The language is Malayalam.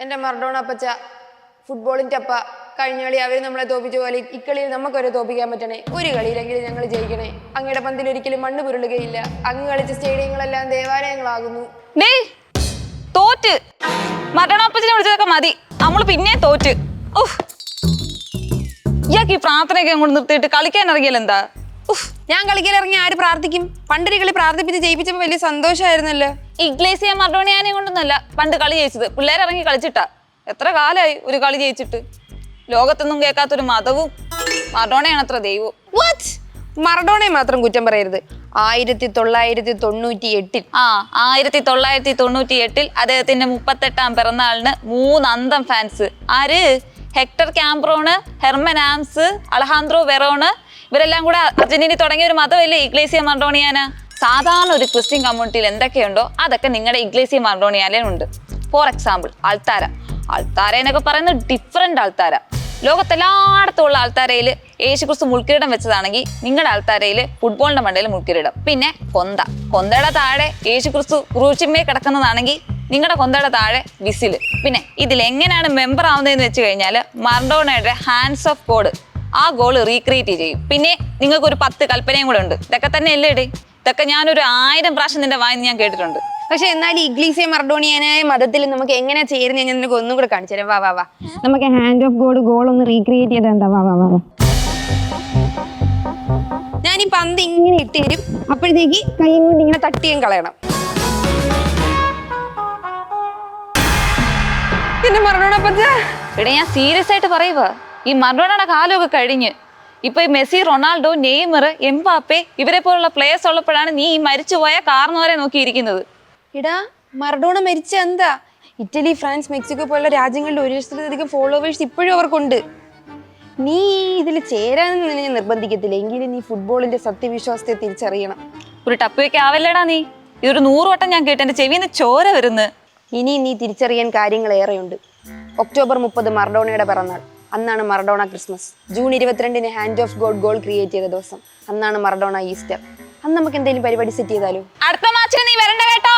എന്റെ മർഡോണ അപ്പച്ച ഫുട്ബോളിന്റെ അപ്പ കഴിഞ്ഞ കളി അവർ നമ്മളെ തോപ്പിച്ച പോലെ ഇക്കളിയിൽ നമുക്കൊരു തോപ്പിക്കാൻ പറ്റണേ. ഒരു കളിയിലെങ്കിലും ഞങ്ങൾ ജയിക്കണേ. അങ്ങയുടെ പന്തിൽ ഒരിക്കലും മണ്ണ് പുരളുകയില്ല. അങ്ങ് കളിച്ച സ്റ്റേഡിയങ്ങളെല്ലാം ദേവാലയങ്ങളാകുന്നു. തോറ്റ്. മരണപ്പച്ചിനെ വിളിച്ചതൊക്കെ മതി. നമ്മൾ പിന്നെ തോറ്റ്. ഇയാൾക്ക് ഈ പ്രാർത്ഥനയൊക്കെ അങ്ങോട്ട് നിർത്തിയിട്ട് കളിക്കാൻ ഉഫ്. ഞാൻ കളിക്കാൻ ഇറങ്ങി ആര് പ്രാർത്ഥിക്കും? പണ്ടൊരു കളി പ്രാർത്ഥിപ്പിച്ച് ജയിപ്പിച്ചപ്പോൾ വലിയ സന്തോഷമായിരുന്നല്ലോ ഇഗ്ലേസിയ മർഡോണിയാനെ കൊണ്ടൊന്നല്ല പണ്ട് കളി ജയിച്ചത്. പിള്ളേർ ഇറങ്ങി കളിച്ചിട്ടാ. എത്ര കാലമായി ഒരു കളി ജയിച്ചിട്ട്? ലോകത്തൊന്നും കേൾക്കാത്തൊരു മതവും. മർഡോണയാണ് അത്ര ദൈവവും. മറഡോണയെ മാത്രം കുറ്റം പറയരുത്. ആയിരത്തി തൊള്ളായിരത്തി തൊണ്ണൂറ്റി എട്ടിൽ ആ ആയിരത്തി തൊള്ളായിരത്തി തൊണ്ണൂറ്റി എട്ടിൽ അദ്ദേഹത്തിന്റെ മുപ്പത്തെട്ടാം പിറന്നാളിന് മൂന്ന് അന്തം ഫാൻസ്. ആര്? Hector Cambron Herman Arms Alejandro Veron ഇവരെല്ലാം കൂടെ അർജന്റീന തുടങ്ങിയ ഒരു മതമല്ലേ ഇഗ്ലേസിയ മർഡോണിയാന? സാധാരണ ഒരു ക്രിസ്ത്യൻ കമ്മ്യൂണിറ്റിയിൽ എന്തൊക്കെയുണ്ടോ അതൊക്കെ നിങ്ങളുടെ ഇഗ്ലേസിയ മർഡോണിയാലേ ഉണ്ട്. ഫോർ എക്സാമ്പിൾ ആൾത്താര. ആൾത്താര എന്നൊക്കെ പറയുന്നത് ഡിഫറെന്റ് ആൾത്താര. ലോകത്തെല്ലായിടത്തുള്ള ആൾത്താരയിൽ യേശുക്രിസ്തു മുൾക്കിരീടം വെച്ചതാണെങ്കിൽ നിങ്ങളുടെ ആൾത്താരയിൽ ഫുട്ബോളിന്റെ മണ്ടയിൽ മുൾക്കിരീടം. പിന്നെ കൊന്ത. കൊന്തയുടെ താഴെ യേശുക്രിസ്തു ക്രൂശിന്മേ കിടക്കുന്നതാണെങ്കിൽ നിങ്ങളുടെ കൊന്തയുടെ താഴെ വിസിൽ പിന്നെ ഇതിൽ എങ്ങനെയാണ് മെമ്പർ ആവുന്നതെന്ന് വെച്ച് കഴിഞ്ഞാൽ മർഡോണയുടെ ഹാൻഡ്സ് ഓഫ് ഗോഡ് ആ ഗോൾ റീക്രിയേറ്റ് ചെയ്യും. പിന്നെ നിങ്ങൾക്ക് ഒരു പത്ത് കൽപ്പനയും കൂടെ ഉണ്ട്. ഇതൊക്കെ തന്നെ അല്ലേ ഇടേ ഇതൊക്കെ ഞാനൊരു ആയിരം പ്രാവശ്യം നിന്റെ വായിന്ന് ഞാൻ കേട്ടിട്ടുണ്ട്. പക്ഷെ എന്നാൽ ഇഗ്ലീസിയ മർഡോണിയനായ മതത്തിൽ നമുക്ക് എങ്ങനെ ചേരുന്ന ഞാൻ നിനക്ക് ഒന്നും കൂടെ കാണിച്ചു തരാം. വാ വാ വാ. നമുക്ക് ഹാൻഡ് ഓഫ് ഗോഡ് ഗോൾ ഒന്ന് റീക്രിയേറ്റ് ചെയ്ത് എന്താ? വാ വാ വാ. ഞാൻ ഈ പന്ത് ഇങ്ങനെ ഇട്ട് തരും. അപ്പോഴത്തേക്ക് കൈ കൊണ്ട് ഇങ്ങനെ തട്ടിയും കളയണം. പിന്നെ മറഡോണ പറ്റ ഇവിടെ ഞാൻ സീരിയസ് ആയിട്ട് പറയുക ഈ മർഡോണയുടെ കാലമൊക്കെ കഴിഞ്ഞ്. ഇപ്പൊ ഈ മെസ്സി റൊണാൾഡോ നെയ്മർ എംബാപ്പെ ഇവരെ പോലുള്ള പ്ലേയേഴ്സ് ഉള്ളപ്പോഴാണ് നീ ഈ മരിച്ചുപോയ കാർന്നവരെ നോക്കിയിരിക്കുന്നത്. ഇടാ മറഡോണ മരിച്ച എന്താ? ഇറ്റലി ഫ്രാൻസ് മെക്സിക്കോ പോലുള്ള രാജ്യങ്ങളിൽ ഒരു ലക്ഷത്തിലധികം ഫോളോവേഴ്സ് ഇപ്പോഴും അവർക്കുണ്ട്. നീ ഇതിൽ ചേരാനെന്ന് നിന്നെ ഞാൻ നിർബന്ധിക്കത്തില്ല. എങ്കിലും നീ ഫുട്ബോളിന്റെ സത്യവിശ്വാസത്തെ തിരിച്ചറിയണം. ഒരു ടപ്പിയൊക്കെ ആവല്ലേടാ നീ. ഇതൊരു നൂറ് വട്ടം ഞാൻ കേട്ട്. എന്റെ ചെവിന്ന് ചോര വരുന്നു. ഇനി നീ തിരിച്ചറിയാൻ കാര്യങ്ങൾ ഏറെയുണ്ട്. ഒക്ടോബർ മുപ്പത് മറഡോണയുടെ പിറന്നാൾ. അന്നാണ് മറഡോണ ക്രിസ്മസ്. ജൂൺ ഇരുപത്തിരണ്ടിന് hand of God goal create ചെയ്ത ദിവസം. അന്നാണ് മറഡോണ ഈസ്റ്റർ. അന്ന് നമുക്ക് എന്തെങ്കിലും പരിപാടി സെറ്റ് ചെയ്താലോ? അടുത്ത മാച്ചിന് നീ വരണ്ട കേട്ടോ.